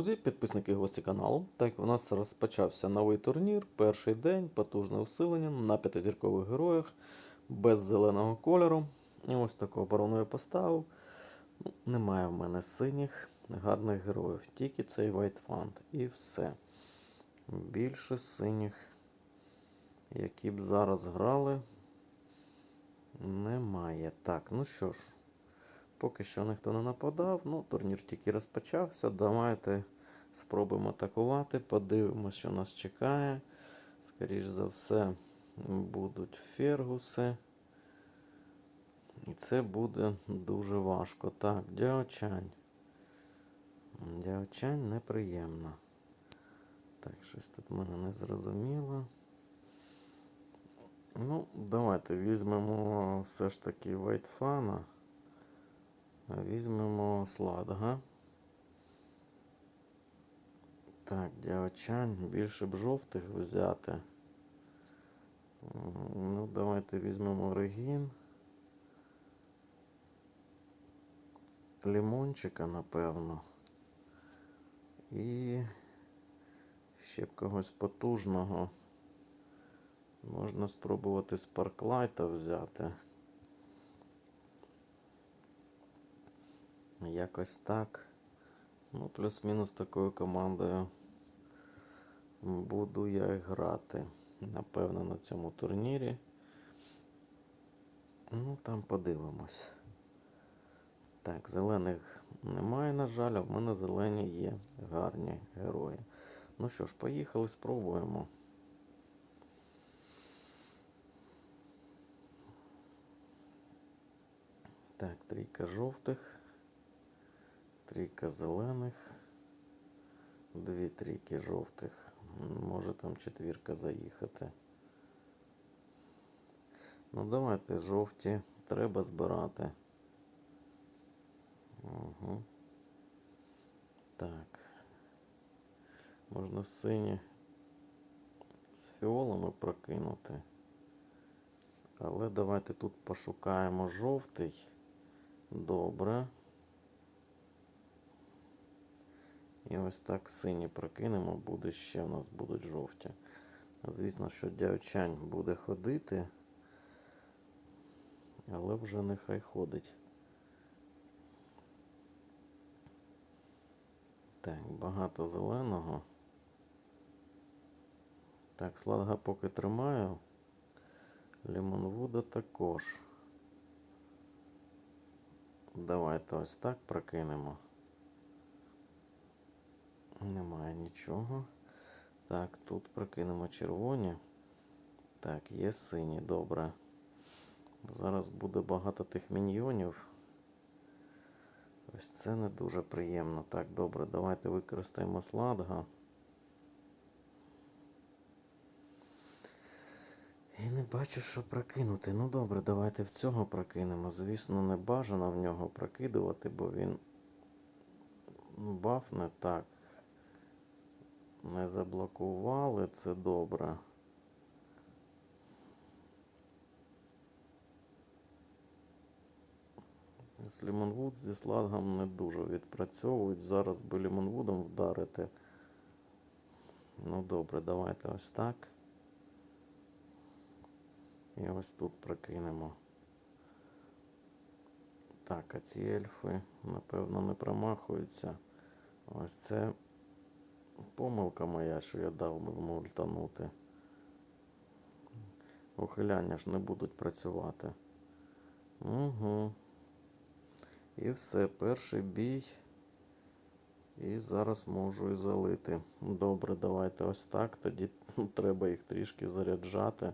Друзі, підписники гості каналу. Так, у нас розпочався новий турнір. Перший день, потужне усилення на п'ятизіркових героях, без зеленого кольору. І ось таку оборону я поставив. Ну, Немає в мене синіх гарних героїв, тільки цей Fund. І все. Більше синіх, які б зараз грали, немає. Так, ну що ж. Поки що ніхто не нападав, ну, турнір тільки розпочався. Давайте спробуємо атакувати, подивимося, що нас чекає. Скоріше за все, будуть фергуси. І це буде дуже важко. Так, дяочань. Дяочань неприємно. Так, щось тут в мене не зрозуміло. Ну, давайте візьмемо все ж таки Вайтфана. Візьмемо сладга. Так, діочань. Більше б жовтих взяти. Ну, давайте візьмемо регін. Лімончика, напевно. І ще б когось потужного. Можна спробувати спарклайта взяти. Якось так. Ну, плюс-мінус такою командою буду я грати. Напевно, на цьому турнірі. Ну, там подивимось. Так, зелених немає, на жаль, а в мене зелені є гарні герої. Ну що ж, поїхали, спробуємо. Так, трійка жовтих. Трійка зелених, дві трійки жовтих. Може там четвірка заїхати. Ну, давайте жовті треба збирати. Угу. Так. Можна сині з фіолами прокинути. Але давайте тут пошукаємо жовтий. Добре. І ось так сині прокинемо, буде ще в нас будуть жовті. Звісно, що дявчань буде ходити, але вже нехай ходить. Так, багато зеленого. Так, сладга поки тримаю. Лімонвуда також. Давайте ось так прокинемо. Немає нічого. Так, тут прокинемо червоні. Так, є сині, добре. Зараз буде багато тих міньйонів. Ось це не дуже приємно. Так, добре, давайте використаємо сладга. І не бачу, що прокинути. Ну добре, давайте в цього прокинемо. Звісно, не бажано в нього прокидувати, бо він бафне так. Не заблокували, це добре. З Лімонвуд зі сладгом не дуже відпрацьовують. Зараз би Лімонвудом вдарити. Ну добре, давайте ось так. І ось тут прокинемо. Так, а ці ельфи, напевно, не промахуються. Ось це помилка моя, що я дав би ультанути. Ухиляння ж не будуть працювати. Угу. І все, перший бій. І зараз можу і залити. Добре, давайте ось так. Тоді треба їх трішки заряджати.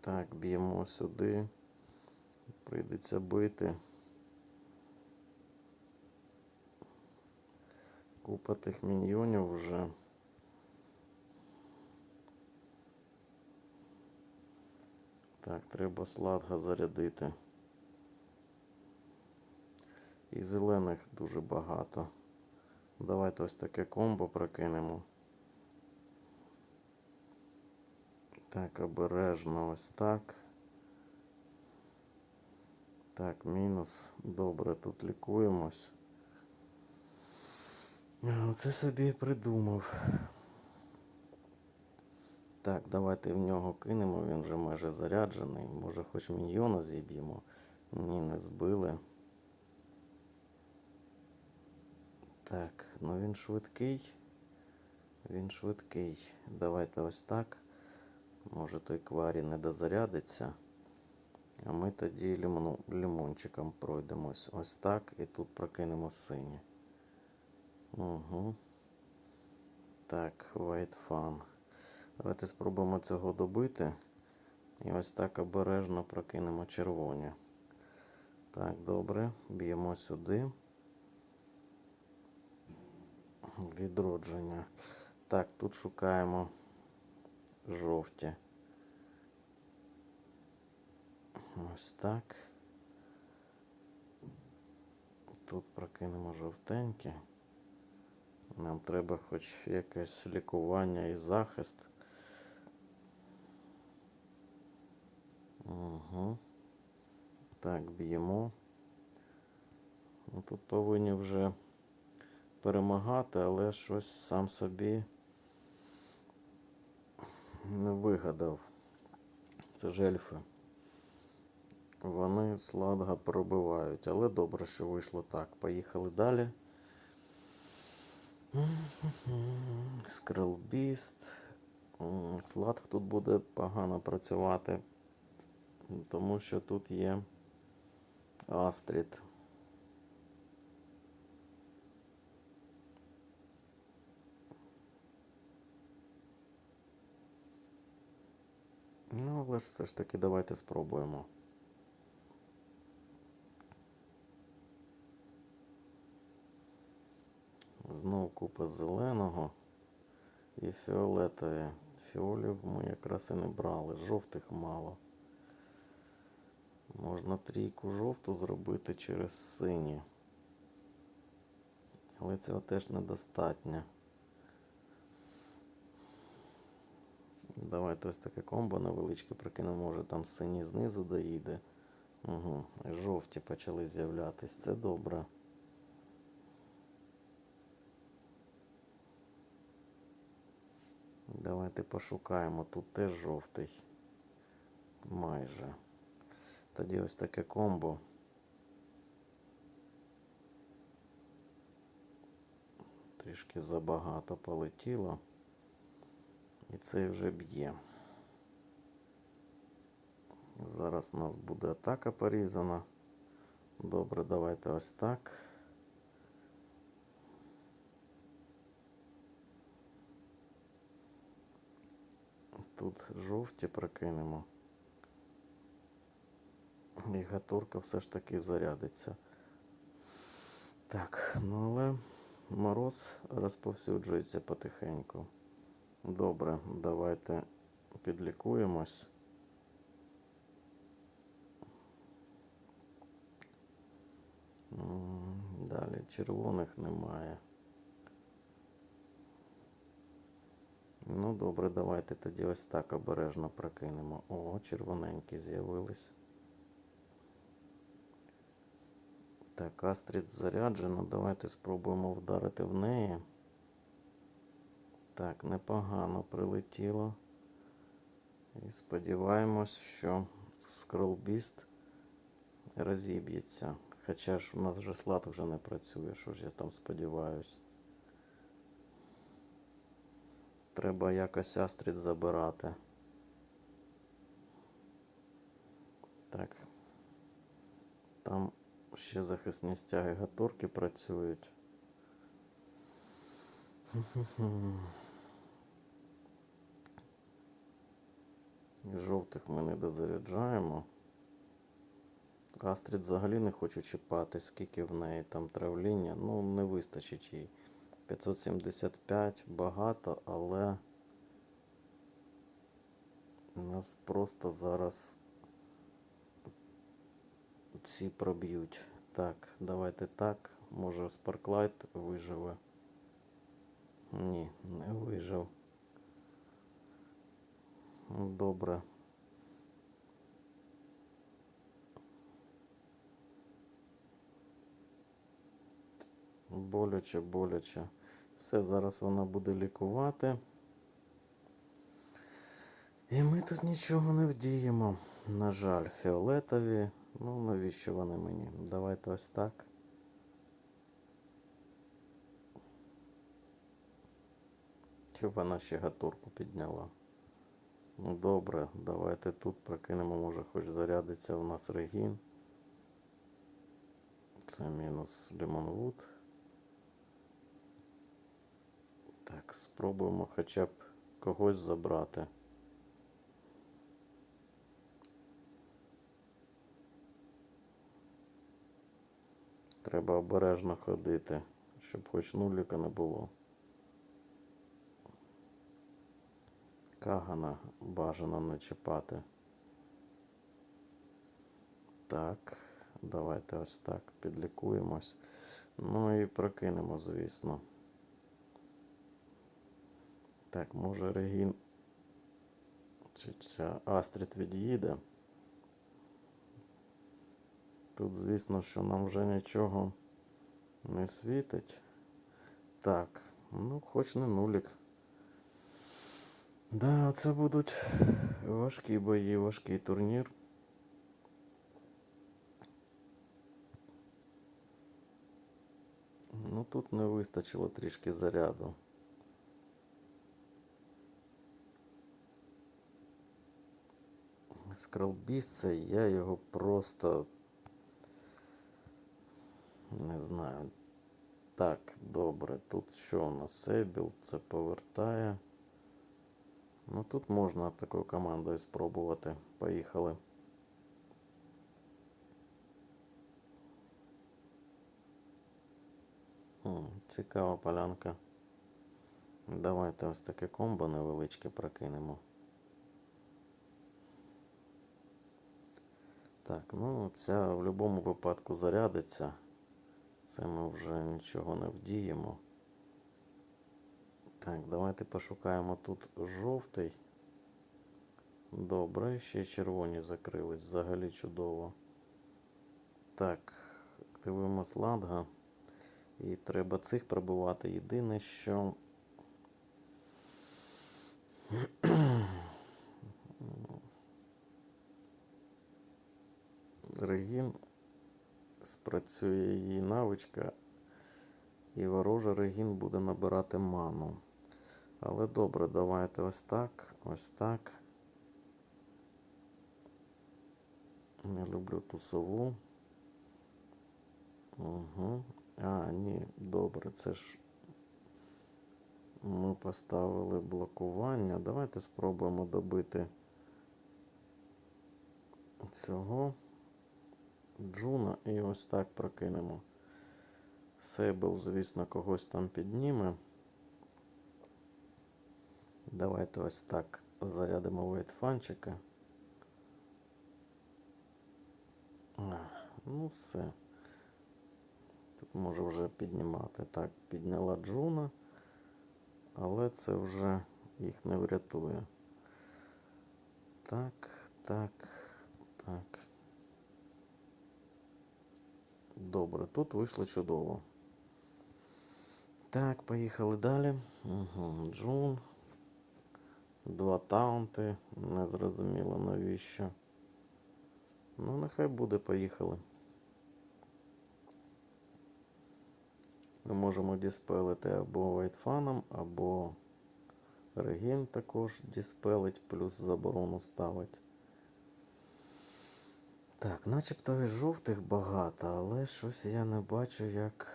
Так, б'ємо сюди. Прийдеться бити. Купа тих міньйонів вже. Так, треба сладга зарядити. І зелених дуже багато. Давайте ось таке комбо прокинемо. Так, обережно ось так. Так, мінус. Добре, тут лікуємось. Оце собі і придумав. Так, давайте в нього кинемо, він вже майже заряджений. Може хоч міньйона зіб'ємо. Ні, не збили. Так, ну він швидкий. Він швидкий. Давайте ось так. Може той кварі не дозарядиться. А ми тоді лимону, лимончиком пройдемось. Ось так. І тут прокинемо сині. Угу. Так, White Fun. Давайте спробуємо цього добити. І ось так обережно прокинемо червоні. Так, добре. Б'ємо сюди. Відродження. Так, тут шукаємо жовті. Ось так. Тут прокинемо жовтенькі. Нам треба хоч якесь лікування і захист. Угу. Так, б'ємо. Ну, Тут повинні вже перемагати, але щось сам собі не вигадав. Це ж ельфи. Вони сладга пробивають, але добре, що вийшло так. Поїхали далі. Скрелбіст. Слад тут буде погано працювати, тому що тут є Астрід. Ну, але ж все ж таки давайте спробуємо. Знов купа зеленого і фіолетові. Фіолів ми якраз і не брали, жовтих мало. Можна трійку жовту зробити через сині. Але цього теж недостатньо. Давайте ось таке комбо невеличке прикинемо, може там синій знизу доїде. Угу. Жовті почали з'являтись. Це добре. Давайте пошукаємо. Тут теж жовтий. Майже. Тоді ось таке комбо. Трішки забагато полетіло. І цей вже б'є. Зараз у нас буде атака порізана. Добре, давайте ось так. Тут жовті прокинемо. І гатурка все ж таки зарядиться. Так, ну але мороз розповсюджується потихеньку. Добре, давайте підлікуємось. Далі червоних немає. Ну, добре, давайте тоді ось так обережно прокинемо. О, червоненькі з'явились. Так, Астрід заряджено. Давайте спробуємо вдарити в неї. Так, непогано прилетіло. І сподіваємось, що скролбіст розіб'ється. Хоча ж у нас вже слад вже не працює, що ж я там сподіваюсь. Треба якось Астрід забирати. Так. Там ще захисні стяги гаторки працюють. Жовтих ми не дозаряджаємо. Астрід взагалі не хочу чіпати, скільки в неї там травління. Ну, не вистачить їй. 575 багато, але нас просто зараз ці проб'ють. Так, давайте так. Може Спарклайт виживе. Ні, не вижив. Добре. Боляче, боляче. Все, зараз вона буде лікувати. І ми тут нічого не вдіємо. На жаль, фіолетові. Ну, навіщо вони мені? Давайте ось так. Чи вона ще гатурку підняла? Ну добре, давайте тут прокинемо, може хоч зарядиться у нас регін. Це мінус Лімонвуд. Так, спробуємо хоча б когось забрати. Треба обережно ходити, щоб хоч нуліка не було. Кагана бажано не чіпати. Так, давайте ось так підлікуємось. Ну і прокинемо, звісно. Так, може Регін чи ця Астрід від'їде. Тут, звісно, що нам вже нічого не світить. Так, ну хоч не нулік. Да, це будуть важкі бої, важкий турнір. Ну тут не вистачило трішки заряду. Скралбіс це я його просто не знаю. Так, добре. Тут що у нас? Сейбіл це повертає. Ну тут можна такою командою спробувати. Поїхали. Хм, цікава полянка. Давайте ось таке комбо невеличке прокинемо. Так, ну ця в будь-якому випадку зарядиться. Це ми вже нічого не вдіємо. Так, давайте пошукаємо тут жовтий. Добре, ще червоні закрились. Взагалі чудово. Так, активуємо сладга. І треба цих пробивати. Єдине, що. Регін спрацює її навичка, і ворожий регін буде набирати ману. Але добре, давайте ось так, ось так. Не люблю ту сову. Угу. А, ні, добре, це ж ми поставили блокування. Давайте спробуємо добити цього Джуна і ось так прокинемо. Сейбл, звісно, когось там підніме. Давайте ось так зарядимо вейтфанчика. Ну все. Тут може вже піднімати. Так, підняла Джуна, але це вже їх не врятує. Так, так, так. Добре, тут вийшло чудово. Так, поїхали далі. Угу, Джун. Два таунти. Не зрозуміло навіщо. Ну, нехай буде, поїхали. Ми можемо діспелити або вайтфаном, або регін також діспелить, плюс заборону ставить. Так, начебто і жовтих багато, але щось я не бачу, як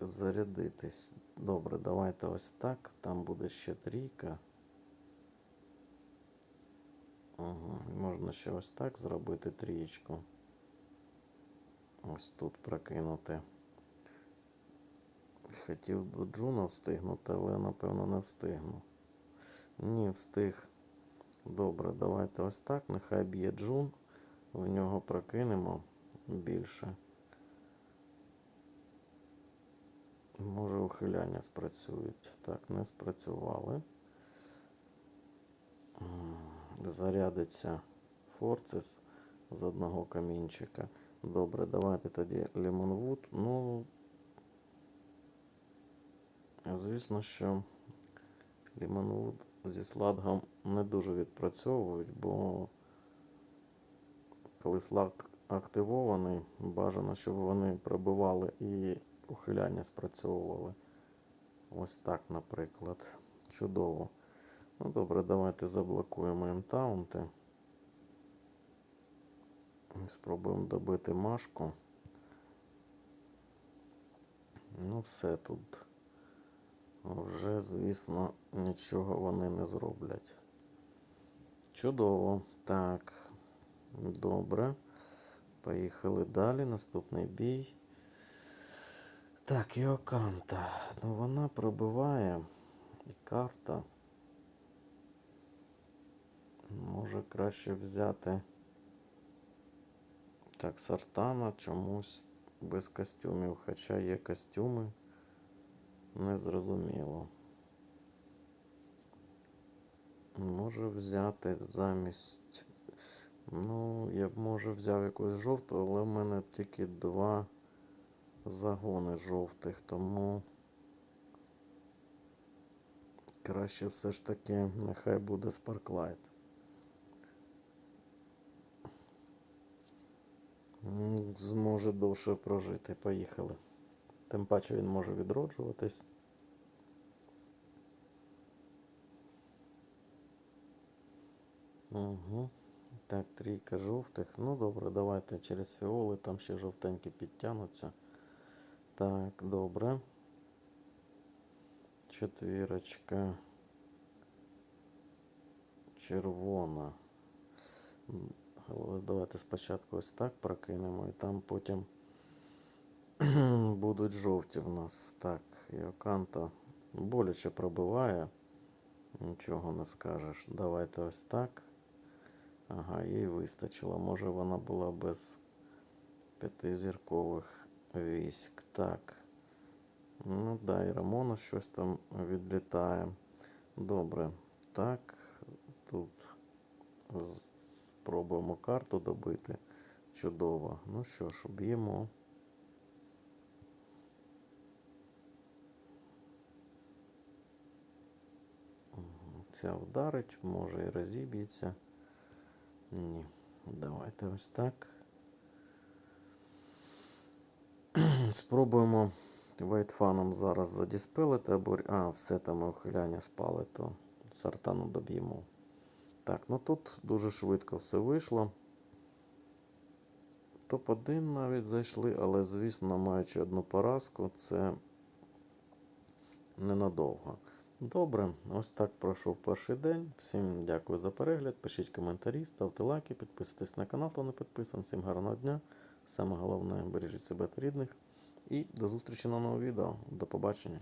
зарядитись. Добре, давайте ось так. Там буде ще трійка. Угу. Можна ще ось так зробити трієчку. Ось тут прокинути. Хотів до Джуна встигнути, але напевно не встигну. Ні, встиг. Добре, давайте ось так. Нехай б'є Джун. В нього прокинемо більше. Може ухиляння спрацюють. Так, не спрацювали. Зарядиться Форцес з одного камінчика. Добре, давайте тоді Лімонвуд. Ну, Звісно, що Лімонвуд зі сладгом не дуже відпрацьовують, бо коли слаг активований, бажано, щоб вони пробивали і ухиляння спрацьовували. Ось так, наприклад. Чудово. Ну добре, давайте заблокуємо імтаунти. Спробуємо добити Машку. Ну, все тут. Вже, звісно, нічого вони не зроблять. Чудово. Так. Добре. Поїхали далі. Наступний бій. Так, і Оканта. Ну, вона пробиває. І карта. Може краще взяти. Так, Сартана чомусь без костюмів, хоча є костюми. Незрозуміло. Може взяти замість. Ну, я б може взяв якусь жовту, але в мене тільки два загони жовтих, тому краще все ж таки нехай буде Sparklight. Зможе довше прожити. Поїхали. Тим паче він може відроджуватись. Угу. Так, трійка жовтих. Ну добре, давайте через фіоли, там ще жовтенькі підтягнуться. Так, добре. Четвірочка. Червона. Давайте спочатку ось так прокинемо і там потім будуть жовті в нас. Так, Йоканто боляче пробиває. Нічого не скажеш. Давайте ось так. Ага, їй вистачило. Може вона була без п'ятизіркових військ. Так. Ну да, і Рамона щось там відлітає. Добре. Так, тут спробуємо карту добити. Чудово. Ну що ж, б'ємо. Ця вдарить, може і розіб'ється. Ні. Давайте ось так. Спробуємо вайтфаном зараз задіспелити або. А, все там ухиляння спали, то сартану доб'ємо. Так, ну тут дуже швидко все вийшло. Топ-1 навіть зайшли, але, звісно, маючи одну поразку, це ненадовго. Добре, ось так пройшов перший день. Всім дякую за перегляд. Пишіть коментарі, ставте лайки, підписуйтесь на канал, хто не підписаний. Всім гарного дня. Саме головне, бережіть себе та рідних. І до зустрічі на новому відео. До побачення.